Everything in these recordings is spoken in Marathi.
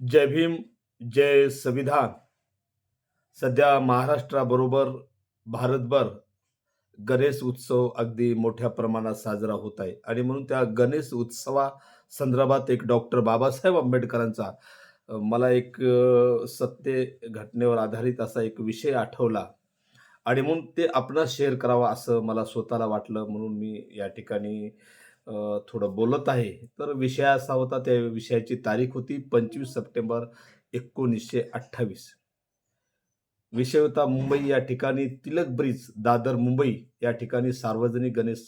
जय भीम जय संविधान. सध्या महाराष्ट्राबरोबर भारतभर गणेश उत्सव अगदी मोठ्या प्रमाणात साजरा होत आहे. आणि म्हणून त्या गणेश उत्सवा संदर्भात एक डॉक्टर बाबासाहेब आंबेडकरांचा मला एक सत्य घटनेवर आधारित असा एक विषय आठवला. आणि म्हणून ते आपणास शेअर करावा असं मला स्वतःला वाटलं. म्हणून मी या ठिकाणी थोडं बोलत आहे. तर विषय असा होता त्या विषयाची तारीख होती पंचवीस सप्टेंबर एकोणीसशे अठ्ठावीस. विषय होता मुंबई या ठिकाणी तिलक ब्रिज दादर मुंबई या ठिकाणी सार्वजनिक गणेश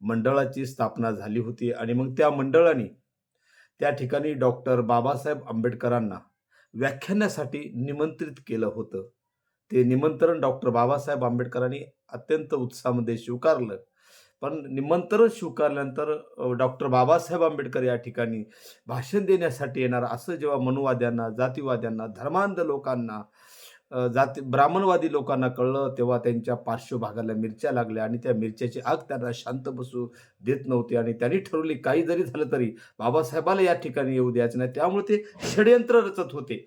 मंडळाची स्थापना झाली होती आणि मग त्या मंडळाने त्या ठिकाणी डॉक्टर बाबासाहेब आंबेडकरांना व्याख्यानासाठी निमंत्रित केलं होतं. ते निमंत्रण डॉक्टर बाबासाहेब आंबेडकरांनी अत्यंत उत्साहामध्ये स्वीकारलं. पण निमंत्रण स्वीकारल्यानंतर डॉक्टर बाबासाहेब आंबेडकर या ठिकाणी भाषण देण्यासाठी येणार. असं जेव्हा मनुवाद्यांना जातीवाद्यांना धर्मांध लोकांना जाती ब्राह्मणवादी लोकांना कळलं तेव्हा त्यांच्या पार्श्वभागाला मिरच्या लागल्या आणि त्या मिरच्याची आग त्यांना शांत बसू देत नव्हती आणि त्यांनी ठरवली काही जरी झालं तरी बाबासाहेबाला या ठिकाणी येऊ द्यायचं नाही. त्यामुळे ते षडयंत्र रचत होते.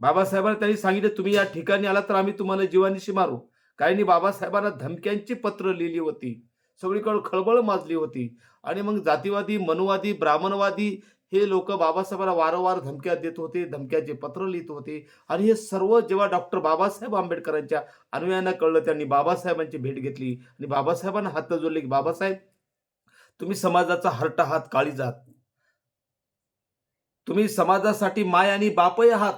बाबासाहेबांना त्यांनी सांगितलं तुम्ही या ठिकाणी आला तर आम्ही तुम्हाला जीवानिशी मारू. काहींनी बाबासाहेबांना धमक्यांची पत्र लिहिली होती. सगळीकडे खळबळ माजली होती. आणि मग जातीवादी मनुवादी ब्राह्मणवादी हे लोक बाबासाहेबांना वारंवार धमक्या देत होते धमक्याचे पत्र लिहित होते. आणि हे सर्व जेव्हा डॉक्टर बाबासाहेब आंबेडकरांच्या अनुयायांना कळलं त्यांनी बाबासाहेबांची भेट घेतली. आणि बाबासाहेबांना हात जोडले की बाबासाहेब तुम्ही समाजाचा हरटा हात काळी जात. तुम्ही समाजासाठी माय आणि बापही आहात.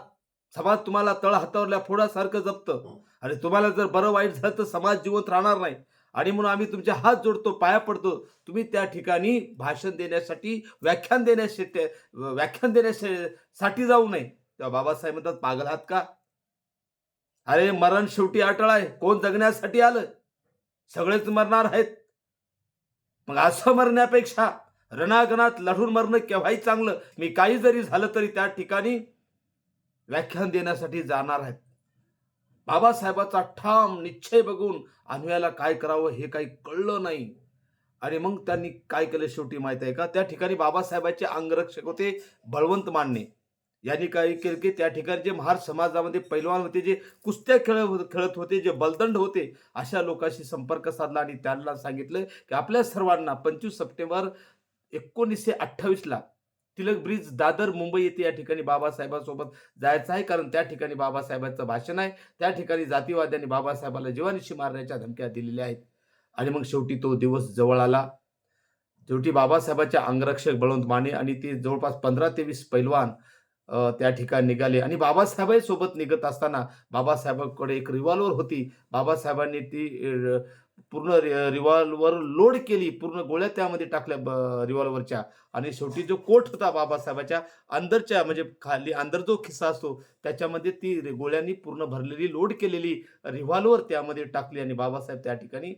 समाज तुम्हाला तळ हातावरल्या फोडासारखं जपतं. आणि तुम्हाला जर बरं वाईट झालं तर समाज जिवंत राहणार नाही. आणि म्हणून आम्ही तुमचे हात जोडतो पाया पडतो. तुम्ही त्या ठिकाणी भाषण देण्यासाठी व्याख्यान देण्यासाठी व्याख्यान देण्यासाठी जाऊ नये. तेव्हा बाबासाहेब म्हणतात पागल आहात का? अरे मरण शेवटी अटळ आहे. कोण जगण्यासाठी आलं? सगळेच मरणार आहेत. मग असं मरण्यापेक्षा रणागणात लढून मरणं केव्हाही चांगलं? मी काही जरी झालं तरी त्या ठिकाणी व्याख्यान देण्यासाठी जाणार आहेत. बाबासाहेबाचा ठाम निश्चय बघून अन्वयाला काय करावं हे काही कळलं नाही. आणि मग त्यांनी काय केलं शेवटी माहीत आहे का? त्या ठिकाणी बाबासाहेबांचे अंगरक्षक होते बळवंत मांडणे यांनी काय केलं की त्या ठिकाणी जे महार समाजामध्ये पैलवान होते जे कुस्त्या खेळ खेळत होते जे बलदंड होते अशा लोकांशी संपर्क साधला आणि त्यांना सांगितलं की आपल्या सर्वांना पंचवीस सप्टेंबर एकोणीसशे अठ्ठावीसला तिलक ब्रिज दादर मुंबई येथे या ठिकाणी बाबासाहेबांसोबत जायचं आहे. कारण त्या ठिकाणी बाबासाहेबांचं भाषण आहे. त्या ठिकाणी जातीवाद्यांनी बाबासाहेबाला जीवानिशी मारण्याच्या धमक्या दिलेल्या आहेत. आणि मग शेवटी तो दिवस जवळ आला. शेवटी बाबासाहेबांच्या अंगरक्षक बळवंत माने आणि ते जवळपास पंधरा ते वीस पैलवान त्या ठिकाणी निघाले. आणि बाबासाहेबांसोबत निघत असताना बाबासाहेबांकडे एक रिव्हॉल्वर होती. बाबासाहेबांनी ती पूर्ण रिव्हॉल्वर लोड केली पूर्ण गोळ्या त्यामध्ये टाकल्या ब- रिव्हॉल्वरच्या आणि शेवटी जो कोट होता बाबासाहेबाच्या अंदरच्या म्हणजे खाली अंदर जो खिस्सा असतो त्याच्यामध्ये ती गोळ्यांनी पूर्ण भरलेली लोड केलेली रिव्हॉल्वर त्यामध्ये टाकली आणि बाबासाहेब त्या ठिकाणी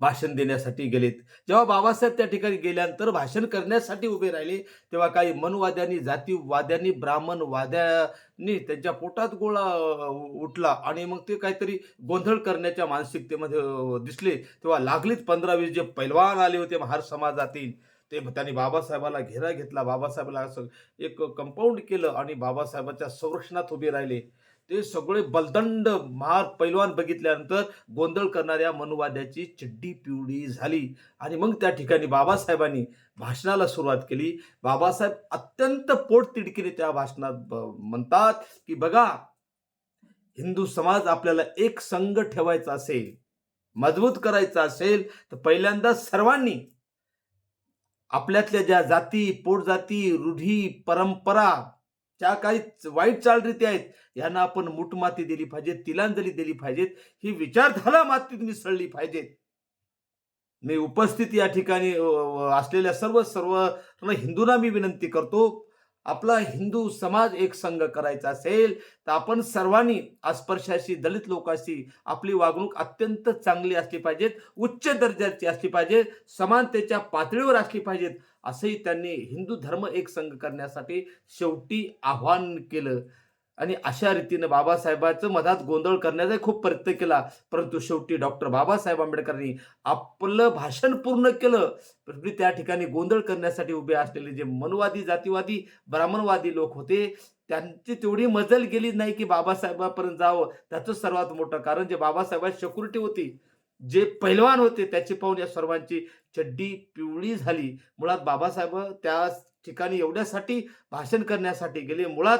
भाषण देण्यासाठी गेलेत. जेव्हा बाबासाहेब त्या ठिकाणी गेल्यानंतर भाषण करण्यासाठी उभे राहिले तेव्हा काही मनवाद्यांनी जातीवाद्यांनी ब्राह्मणवाद्यांनी त्यांच्या पोटात गोळा उठला आणि मग ते काहीतरी गोंधळ करण्याच्या मानसिकतेमध्ये दिसले. तेव्हा लागलीच पंधरा वीस जे पैलवान आले होते महार समाजातील ते त्यांनी बाबासाहेबाला घेरा घेतला. बाबासाहेबाला असं एक कंपाऊंड केलं आणि बाबासाहेबाच्या संरक्षणात उभे राहिले. ते सगळे बलदंड महार पैलवान बघितल्यानंतर गोंधळ करणाऱ्या मनुवाद्याची चिड्डी पिवळी झाली. आणि मग त्या ठिकाणी बाबासाहेबांनी भाषणाला सुरुवात केली. बाबासाहेब अत्यंत पोटतिडकीने त्या भाषणात ब- म्हणतात की बघा हिंदू समाज आपल्याला एक संघ ठेवायचा असेल मजबूत करायचा असेल तर पहिल्यांदा सर्वांनी आपल्यातल्या ज्या जाती पोटजाती रूढी परंपरा ज्या काही वाईट चालरीती आहेत यांना आपण मुठमाती दिली पाहिजे तिलांजली दिली पाहिजेत ही विचारधारा मातीत मिसळली पाहिजेत मी उपस्थित या ठिकाणी असलेल्या सर्व सर्व हिंदूंना मी विनंती करतो आपला हिंदू समाज एक संघ करायचा असेल तर आपण सर्वांनी अस्पर्शाशी दलित लोकांशी आपली वागणूक अत्यंत चांगली असली पाहिजेत उच्च दर्जाची असली पाहिजे समानतेच्या पातळीवर असली पाहिजेत असंही त्यांनी हिंदू धर्म एक संघ करण्यासाठी शेवटी आव्हान केलं. आणि अशा रीतीनं बाबासाहेबांचं मधात गोंधळ करण्याचा खूप प्रयत्न केला. परंतु शेवटी डॉक्टर बाबासाहेब आंबेडकरांनी आपलं भाषण पूर्ण केलं. परंतु त्या ठिकाणी गोंधळ करण्यासाठी उभे असलेले जे मनवादी जातीवादी ब्राह्मणवादी लोक होते त्यांची तेवढी मजल गेली नाही की बाबासाहेबापर्यंत जावं. त्याचं सर्वात मोठं कारण जे बाबासाहेबांची सिक्युरिटी होती जे पैलवान होते त्याची पाहून या सर्वांची चड्डी पिवळी झाली. मुळात बाबासाहेब त्या ठिकाणी एवढ्यासाठी भाषण करण्यासाठी गेले. मुळात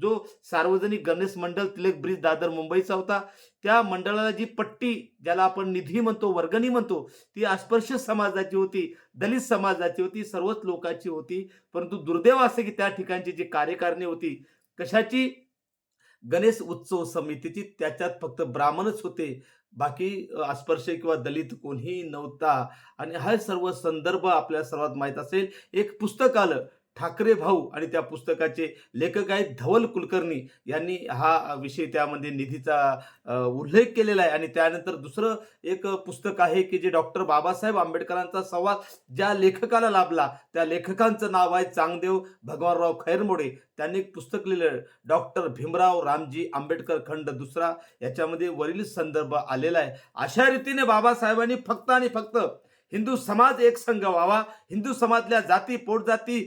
जो सार्वजनिक गणेश मंडळ तिलक ब्रिज दादर मुंबईचा होता त्या मंडळाला जी पट्टी ज्याला आपण निधी म्हणतो वर्गणी म्हणतो ती अस्पृश्य समाजाची होती दलित समाजाची होती सर्वच लोकांची होती परंतु दुर्दैव असे की त्या ठिकाणची जी कार्यकारणी होती कशाची? गणेश उत्सव समितीची. त्याच्यात फक्त ब्राह्मणच होते. बाकी अस्पर्श किंवा दलित कोणीही नव्हता. आणि हा सर्व संदर्भ आपल्या सर्वात माहीत असेल. एक पुस्तक आलं. ठाकरे भाऊ आणि त्या पुस्तकाचे लेखक आहेत धवल कुलकर्णी यांनी हा विषय त्यामध्ये निधीचा उल्लेख केलेला आहे. आणि त्यानंतर दुसरं एक पुस्तक आहे की जे डॉक्टर बाबासाहेब आंबेडकरांचा संवाद ज्या लेखकाला लाभला त्या लेखकांचं नाव आहे चांगदेव भगवानराव खैरमोडे. त्यांनी एक पुस्तक लिहिलं डॉक्टर भीमराव रामजी आंबेडकर खंड दुसरा. याच्यामध्ये वरील संदर्भ आलेला आहे. अशा रीतीने बाबासाहेबांनी फक्त आणि फक्त हिंदू समाज एक संघ व्हावा. हिंदू समाजल्या जाती पोटजाती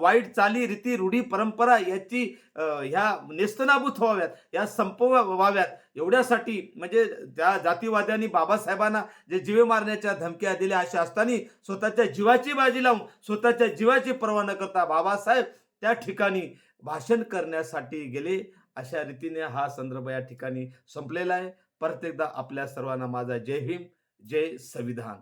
वाईट चाली रीती रूढी परंपरा याची ह्या नेस्तनाभूत व्हाव्यात या संपवा व्हाव्यात. एवढ्यासाठी म्हणजे त्या जातीवाद्यांनी बाबासाहेबांना जे जीवे मारण्याच्या धमक्या दिल्या अशा असताना स्वतःच्या जीवाची बाजी लावून स्वतःच्या जीवाची पर्वा न करता बाबासाहेब त्या ठिकाणी भाषण करण्यासाठी गेले. अशा रीतीने हा संदर्भ या ठिकाणी संपलेला आहे. परत एकदा आपल्या सर्वांना माझा जय भीम जय संविधान.